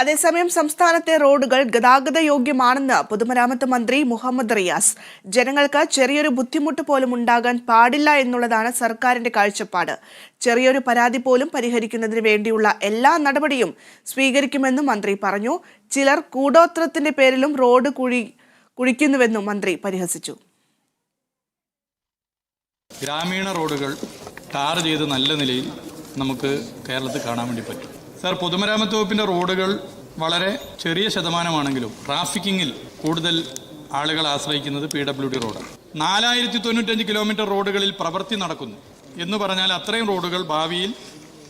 അതേസമയം സംസ്ഥാനത്തെ റോഡുകൾ ഗതാഗത യോഗ്യമാണെന്ന് പൊതുമരാമത്ത് മന്ത്രി മുഹമ്മദ് റിയാസ്. ജനങ്ങൾക്ക് ചെറിയൊരു ബുദ്ധിമുട്ട് പോലും ഉണ്ടാകാൻ പാടില്ല എന്നുള്ളതാണ് സർക്കാരിന്റെ കാഴ്ചപ്പാട്. ചെറിയൊരു പരാതി പോലും പരിഹരിക്കുന്നതിന് വേണ്ടിയുള്ള എല്ലാ നടപടിയും സ്വീകരിക്കുമെന്നും മന്ത്രി പറഞ്ഞു. ചിലർ കൂടോത്രത്തിന്റെ പേരിലും റോഡ് കുഴി കുഴിക്കുന്നുവെന്നും മന്ത്രി പരിഹസിച്ചു. ഗ്രാമീണ റോഡുകൾ ടാർ ചെയ്ത് നല്ല നിലയിൽ നമുക്ക് കേരളത്തിൽ കാണാൻ വേണ്ടി പറ്റും. സാർ പൊതുമരാമത്ത് വകുപ്പിന്റെ റോഡുകൾ വളരെ ചെറിയ ശതമാനമാണെങ്കിലും ട്രാഫിക്കിങ്ങിൽ കൂടുതൽ ആളുകൾ ആശ്രയിക്കുന്നത് പി ഡബ്ല്യു ഡി റോഡാണ്. നാലായിരത്തി തൊണ്ണൂറ്റഞ്ച് കിലോമീറ്റർ റോഡുകളിൽ പ്രവൃത്തി നടക്കുന്നു എന്ന് പറഞ്ഞാൽ അത്രയും റോഡുകൾ ഭാവിയിൽ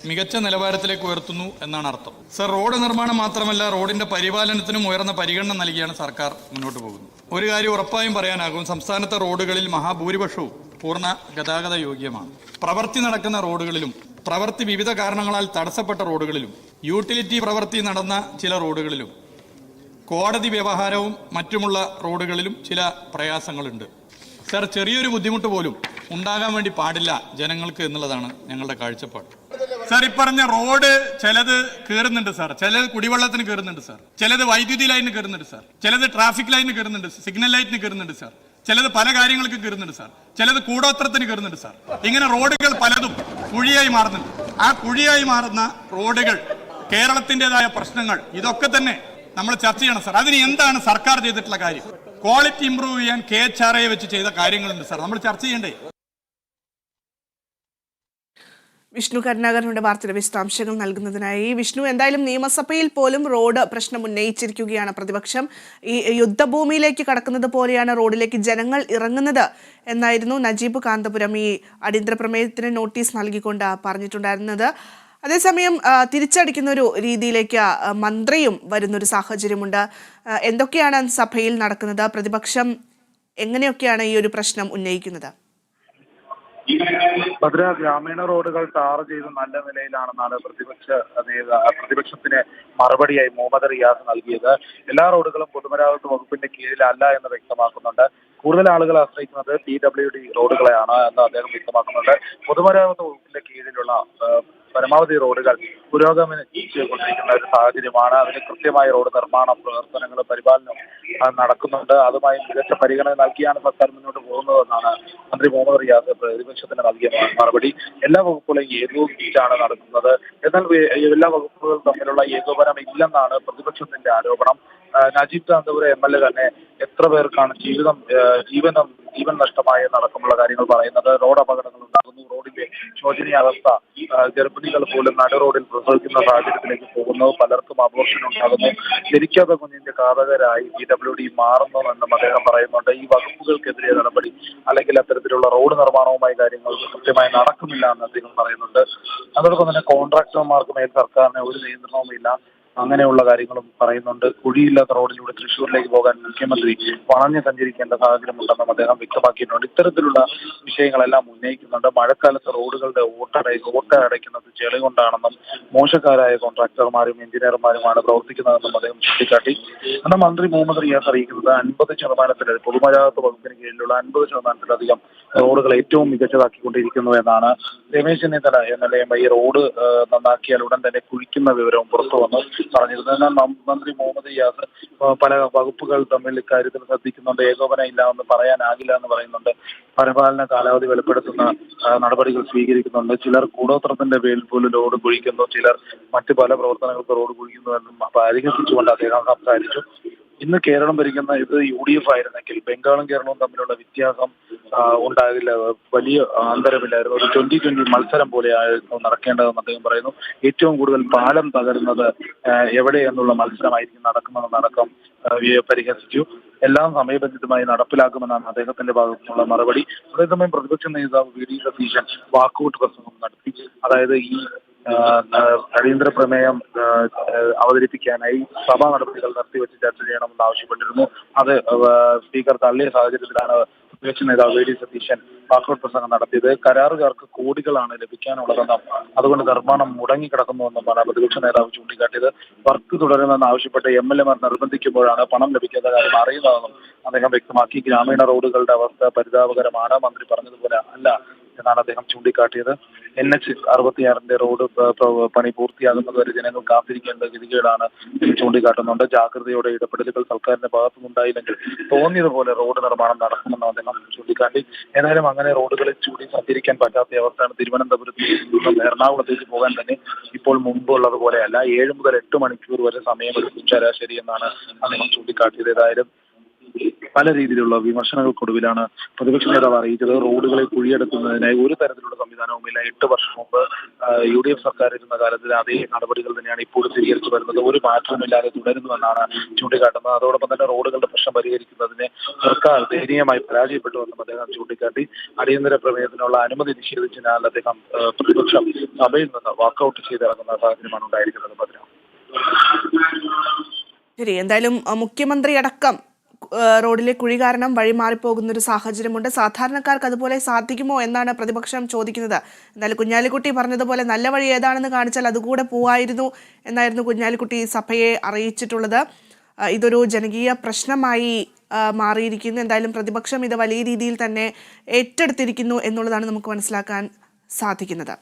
മികച്ച നിലവാരത്തിലേക്ക് ഉയർത്തുന്നു എന്നാണ് അർത്ഥം. സർ റോഡ് നിർമ്മാണം മാത്രമല്ല റോഡിന്റെ പരിപാലനത്തിനും ഉയർന്ന പരിഗണന നൽകിയാണ് സർക്കാർ മുന്നോട്ട് പോകുന്നത്. ഒരു കാര്യം ഉറപ്പായും പറയാനാകും സംസ്ഥാനത്തെ റോഡുകളിൽ മഹാഭൂരിപക്ഷവും പൂർണ ഗതാഗത യോഗ്യമാണ്. പ്രവൃത്തി നടക്കുന്ന റോഡുകളിലും പ്രവൃത്തി വിവിധ കാരണങ്ങളാൽ തടസ്സപ്പെട്ട റോഡുകളിലും യൂട്ടിലിറ്റി പ്രവൃത്തി നടന്ന ചില റോഡുകളിലും കോടതി വ്യവഹാരവും മറ്റുമുള്ള റോഡുകളിലും ചില പ്രയാസങ്ങളുണ്ട്. സർ ചെറിയൊരു ബുദ്ധിമുട്ട് പോലും ഉണ്ടാകാൻ വേണ്ടി പാടില്ല ജനങ്ങൾക്ക് എന്നുള്ളതാണ് ഞങ്ങളുടെ കാഴ്ചപ്പാട്. സാർ ഇപ്പറഞ്ഞ റോഡ് ചിലത് കയറുന്നുണ്ട് സാർ. ചിലത് കുടിവെള്ളത്തിന് കയറുന്നുണ്ട് സാർ. ചിലത് വൈദ്യുതി ലൈനിന് കയറുന്നുണ്ട് സാർ. ചിലത് ട്രാഫിക് ലൈനിന് കയറുന്നുണ്ട് സിഗ്നൽ ലൈറ്റിന് കയറുന്നുണ്ട് സാർ. ചിലത് പല കാര്യങ്ങൾക്കും കയറുന്നുണ്ട് സാർ. ചിലത് കൂടോത്രത്തിന് കയറുന്നുണ്ട് സാർ. ഇങ്ങനെ റോഡുകൾ പലതും കുഴിയായി മാറുന്നുണ്ട്. ആ കുഴിയായി മാറുന്ന റോഡുകൾ കേരളത്തിന്റെതായ പ്രശ്നങ്ങൾ ഇതൊക്കെ തന്നെ നമ്മൾ ചർച്ച ചെയ്യണം സാർ. അതിന് എന്താണ് സർക്കാർ ചെയ്തിട്ടുള്ള കാര്യം? ക്വാളിറ്റി ഇംപ്രൂവ് ചെയ്യാൻ കെ എച്ച് ആർ ഐ വെച്ച് ചെയ്ത കാര്യങ്ങളുണ്ട് സാർ. നമ്മൾ ചർച്ച ചെയ്യണ്ടേ? വിഷ്ണു കരുണാകരനുടെ വാർത്തയുടെ വിശദാംശങ്ങൾ നൽകുന്നതിനായി. വിഷ്ണു എന്തായാലും നിയമസഭയിൽ പോലും റോഡ് പ്രശ്നം ഉന്നയിച്ചിരിക്കുകയാണ് പ്രതിപക്ഷം. ഈ യുദ്ധഭൂമിയിലേക്ക് കടക്കുന്നത് പോലെയാണ് റോഡിലേക്ക് ജനങ്ങൾ ഇറങ്ങുന്നത് എന്നായിരുന്നു നജീബ് കാന്തപുരം ഈ അടിയന്തര പ്രമേയത്തിന് നോട്ടീസ് നൽകിക്കൊണ്ട് പറഞ്ഞിട്ടുണ്ടായിരുന്നത്. അതേസമയം തിരിച്ചടിക്കുന്ന ഒരു രീതിയിലേക്ക് മന്ത്രിയും വരുന്നൊരു സാഹചര്യമുണ്ട്. എന്തൊക്കെയാണ് സഭയിൽ നടക്കുന്നത്? പ്രതിപക്ഷം എങ്ങനെയൊക്കെയാണ് ഈ ഒരു പ്രശ്നം ഉന്നയിക്കുന്നത്? ഭദ്ര ഗ്രാമീണ റോഡുകൾ ടാർ ചെയ്ത് നല്ല നിലയിലാണെന്നാണ് പ്രതിപക്ഷ പ്രതിപക്ഷത്തിന് മറുപടിയായി മുഹമ്മദ് റിയാസ് നൽകിയത്. എല്ലാ റോഡുകളും പൊതുമരാമത്ത് വകുപ്പിന്റെ കീഴിലല്ല എന്ന് വ്യക്തമാക്കുന്നുണ്ട്. കൂടുതൽ ആളുകൾ ആശ്രയിക്കുന്നത് പി ഡബ്ല്യു ഡി റോഡുകളെയാണ് എന്ന് അദ്ദേഹം വ്യക്തമാക്കുന്നുണ്ട്. പൊതുമരാമത്ത് വകുപ്പിന്റെ കീഴിലുള്ള പരമാവധി റോഡുകൾ പുരോഗമിച്ചുകൊണ്ടിരിക്കുന്ന ഒരു സാഹചര്യമാണ്. അതിന് കൃത്യമായ റോഡ് നിർമ്മാണ പ്രവർത്തനങ്ങളും പരിപാലനം നടക്കുന്നുണ്ട്. അതുമായി മികച്ച പരിഗണന നൽകിയാണ് സർക്കാർ മുന്നോട്ട് പോകുന്നതെന്നാണ് മന്ത്രി മുഹമ്മദ് റിയാസ് പ്രതിപക്ഷത്തിന് നൽകിയ മറുപടി. എല്ലാ വകുപ്പുകളും ഏകോപിപ്പിച്ചാണ് നടക്കുന്നത്. എന്നാൽ എല്ലാ വകുപ്പുകളും തമ്മിലുള്ള ഏകോപനം ഇല്ലെന്നാണ് പ്രതിപക്ഷത്തിന്റെ ആരോപണം. Najeeb Kanthapuram M L A തന്നെ എത്ര പേർക്കാണ് ജീവിതം ജീവനം ജീവൻ നഷ്ടമായെന്നടക്കമുള്ള കാര്യങ്ങൾ പറയുന്നത്? റോഡ് അപകടങ്ങൾ ഉണ്ടാകുന്നു റോഡിന്റെ ശോചനീയാവസ്ഥ അവസ്ഥ ഗർഭിണികൾ പോലും നട റോഡിൽ പ്രസവിക്കുന്ന സാഹചര്യത്തിലേക്ക് പോകുന്നു പലർക്കും അബോർഷൻ ഉണ്ടാകുന്നു. ജനിക്കാത്ത കുഞ്ഞിന്റെ കാതകരായി പി ഡബ്ല്യു ഡി മാറുന്നു എന്നും അദ്ദേഹം പറയുന്നുണ്ട്. ഈ വകുപ്പുകൾക്കെതിരെ നടപടി അല്ലെങ്കിൽ അത്തരത്തിലുള്ള റോഡ് നിർമ്മാണവുമായി കാര്യങ്ങൾ കൃത്യമായി നടക്കുന്നില്ല എന്ന് അദ്ദേഹം പറയുന്നുണ്ട്. അതോടൊപ്പം തന്നെ കോൺട്രാക്ടർമാർക്ക് മേൽ സർക്കാരിന് ഒരു നിയന്ത്രണവുമില്ല. അങ്ങനെയുള്ള കാര്യങ്ങളും പറയുന്നുണ്ട്. കുഴിയില്ലാത്ത റോഡിലൂടെ തൃശൂരിലേക്ക് പോകാൻ മുഖ്യമന്ത്രി വളഞ്ഞു സഞ്ചരിക്കേണ്ട സാഹചര്യമുണ്ടെന്നും അദ്ദേഹം വ്യക്തമാക്കിയിട്ടുണ്ട്. ഇത്തരത്തിലുള്ള വിഷയങ്ങളെല്ലാം ഉന്നയിക്കുന്നുണ്ട്. മഴക്കാലത്ത് റോഡുകളുടെ ഓട്ടട ഓട്ട അടയ്ക്കുന്നത് ചെളി കൊണ്ടാണെന്നും മോശക്കാരായ കോൺട്രാക്ടർമാരും എഞ്ചിനീയർമാരുമാണ് പ്രവർത്തിക്കുന്നതെന്നും അദ്ദേഹം ചൂണ്ടിക്കാട്ടി. എന്നാൽ മന്ത്രി മുഹമ്മദ് റിയാസ് അറിയിക്കുന്നത് അൻപത് ശതമാനത്തിലെ പൊതുമരാമത്ത് വകുപ്പിന് കീഴിലുള്ള അൻപത് ശതമാനത്തിലധികം റോഡുകൾ ഏറ്റവും മികച്ചതാക്കിക്കൊണ്ടിരിക്കുന്നു എന്നാണ് Ramesh Chennithala M L A ഈ റോഡ് നന്നാക്കിയാൽ ഉടൻ തന്നെ കുഴിക്കുന്ന വിവരവും പുറത്തു വന്നു. പറഞ്ഞിരുന്നു. മന്ത്രി മുഹമ്മദ് യാസ് പല വകുപ്പുകൾ തമ്മിൽ ഇക്കാര്യത്തിൽ ശ്രദ്ധിക്കുന്നുണ്ട്. ഏകോപനം ഇല്ല എന്ന് പറയാനാകില്ല എന്ന് പറയുന്നുണ്ട്. പരിപാലന കാലാവധി വെളിപ്പെടുത്തുന്ന നടപടികൾ സ്വീകരിക്കുന്നുണ്ട്. ചിലർ കൂടോത്രത്തിന്റെ പേരിൽ പോലും റോഡ് കുഴിക്കുന്നു. ചിലർ മറ്റ് പല പ്രവർത്തനങ്ങൾക്ക് റോഡ് കുഴിക്കുന്നു എന്നും പരിഹസിച്ചുകൊണ്ട് അദ്ദേഹം സംസാരിച്ചു. ഇന്ന് കേരളം ഭരിക്കുന്ന ഇത് യു ഡി എഫ് ആയിരുന്നെങ്കിൽ ബംഗാളും കേരളവും തമ്മിലുള്ള വ്യത്യാസം ഉണ്ടാകില്ല. വലിയ അന്തരമില്ലായിരുന്നു ഒരു ട്വന്റി ട്വന്റി മത്സരം പോലെയായിരുന്നു നടക്കേണ്ടതെന്ന് അദ്ദേഹം പറയുന്നു. ഏറ്റവും കൂടുതൽ പാലം തകരുന്നത് എവിടെ എന്നുള്ള മത്സരമായിരിക്കും നടക്കുമെന്നടക്കം പരിഹസിച്ചു. എല്ലാം സമയബന്ധിതമായി നടപ്പിലാക്കുമെന്നാണ് അദ്ദേഹത്തിന്റെ ഭാഗത്തുനിന്നുള്ള മറുപടി. അതേസമയം പ്രതിപക്ഷ നേതാവ് വി ഡി സതീശൻ വാക്കൗട്ട് പ്രസംഗം നടത്തി. അതായത് ഈ അടിയന്തര പ്രമേയം അവതരിപ്പിക്കാനായി സഭാ നടപടികൾ നിർത്തിവെച്ച് ചർച്ച ചെയ്യണമെന്ന് ആവശ്യപ്പെട്ടിരുന്നു. അത് സ്പീക്കർ തള്ളിയ സാഹചര്യത്തിലാണ് പ്രതിപക്ഷ നേതാവ് ഡി സതീശൻ വാക്കൗട്ട് പ്രസംഗം നടത്തിയത്. കരാറുകാർക്ക് കോടികളാണ് ലഭിക്കാനുള്ളതെന്നും അതുകൊണ്ട് നിർമ്മാണം മുടങ്ങിക്കിടക്കുന്നുവെന്നുമാണ് പ്രതിപക്ഷ നേതാവ് ചൂണ്ടിക്കാട്ടിയത്. വർക്ക് തുടരുമെന്ന് ആവശ്യപ്പെട്ട് എം എൽ എമാർ നിർബന്ധിക്കുമ്പോഴാണ് പണം ലഭിക്കാത്ത കാര്യം അറിയുന്നതെന്നും അദ്ദേഹം വ്യക്തമാക്കി. ഗ്രാമീണ റോഡുകളുടെ അവസ്ഥ പരിതാപകരമാണ്. മന്ത്രി പറഞ്ഞതുപോലെ അല്ല എന്നാണ് അദ്ദേഹം ചൂണ്ടിക്കാട്ടിയത്. എൻ എച്ച് അറുപത്തിയാറിന്റെ റോഡ് പണി പൂർത്തിയാകുന്നത് വരെ ജനങ്ങൾ കാത്തിരിക്കേണ്ട ഗതികേടാണ് ചൂണ്ടിക്കാട്ടുന്നുണ്ട്. ജാഗ്രതയോടെ ഇടപെടലുകൾ സർക്കാരിന്റെ ഭാഗത്തുനിന്നുണ്ടായില്ലെങ്കിൽ തോന്നിയതുപോലെ റോഡ് നിർമ്മാണം നടക്കുമെന്ന് അദ്ദേഹം ചൂണ്ടിക്കാട്ടി. ഏതായാലും അങ്ങനെ റോഡുകളിൽ ചൂടി സഞ്ചരിക്കാൻ പറ്റാത്ത അവസ്ഥയാണ് തിരുവനന്തപുരത്ത് നിന്നും എറണാകുളത്തേക്ക് പോകാൻ തന്നെ ഇപ്പോൾ മുമ്പുള്ളതുപോലെയല്ല. ഏഴ് മുതൽ എട്ട് മണിക്കൂർ വരെ സമയമെടുക്കും ശരാശരി എന്നാണ് അദ്ദേഹം ചൂണ്ടിക്കാട്ടിയത്. ഏതായാലും പല രീതിയിലുള്ള വിമർശനങ്ങൾക്കൊടുവിലാണ് പ്രതിപക്ഷ നേതാവ് അറിയിച്ചത്. റോഡുകളെ കുഴിയെടുക്കുന്നതിനായി ഒരു തരത്തിലുള്ള സംവിധാനവുമില്ല എട്ട് വർഷം മുമ്പ് യു ഡി എഫ് സർക്കാർ ഇരുന്ന കാലത്തിൽ അതേ നടപടികൾ തന്നെയാണ് ഇപ്പോഴും സ്വീകരിച്ചു വരുന്നത്. ഒരു മാറ്റവുമില്ലാതെ തുടരുന്നുവെന്നാണ് ചൂണ്ടിക്കാട്ടുന്നത്. അതോടൊപ്പം തന്നെ റോഡുകളുടെ പ്രശ്നം പരിഹരിക്കുന്നതിന് സർക്കാർ ദയനീയമായി പരാജയപ്പെട്ടുവെന്നും അദ്ദേഹം ചൂണ്ടിക്കാട്ടി. അടിയന്തര പ്രമേയത്തിനുള്ള അനുമതി നിഷേധിച്ചതിനാൽ അദ്ദേഹം പ്രതിപക്ഷം സഭയിൽ നിന്ന് വാക്കൌട്ട് ചെയ്തിറങ്ങുന്ന സാഹചര്യമാണ് ഉണ്ടായിരിക്കുന്നത്. ശരി എന്തായാലും മുഖ്യമന്ത്രി അടക്കം റോഡിലെ കുഴി കാരണം വഴി മാറിപ്പോകുന്ന ഒരു സാഹചര്യമുണ്ട്. സാധാരണക്കാർക്ക് അതുപോലെ സാധിക്കുമോ എന്നാണ് പ്രതിപക്ഷം ചോദിക്കുന്നത്. എന്നാൽ കുഞ്ഞാലിക്കുട്ടി പറഞ്ഞതുപോലെ നല്ല വഴി ഏതാണെന്ന് കാണിച്ചാൽ അതുകൂടെ പോവായിരുന്നു എന്നായിരുന്നു കുഞ്ഞാലിക്കുട്ടി സഭയെ അറിയിച്ചിട്ടുള്ളത്. ഇതൊരു ജനകീയ പ്രശ്നമായി മാറിയിരിക്കുന്നു. എന്തായാലും പ്രതിപക്ഷം ഇത് വലിയ രീതിയിൽ തന്നെ ഏറ്റെടുത്തിരിക്കുന്നു എന്നുള്ളതാണ് നമുക്ക് മനസ്സിലാക്കാൻ സാധിക്കുന്നത്.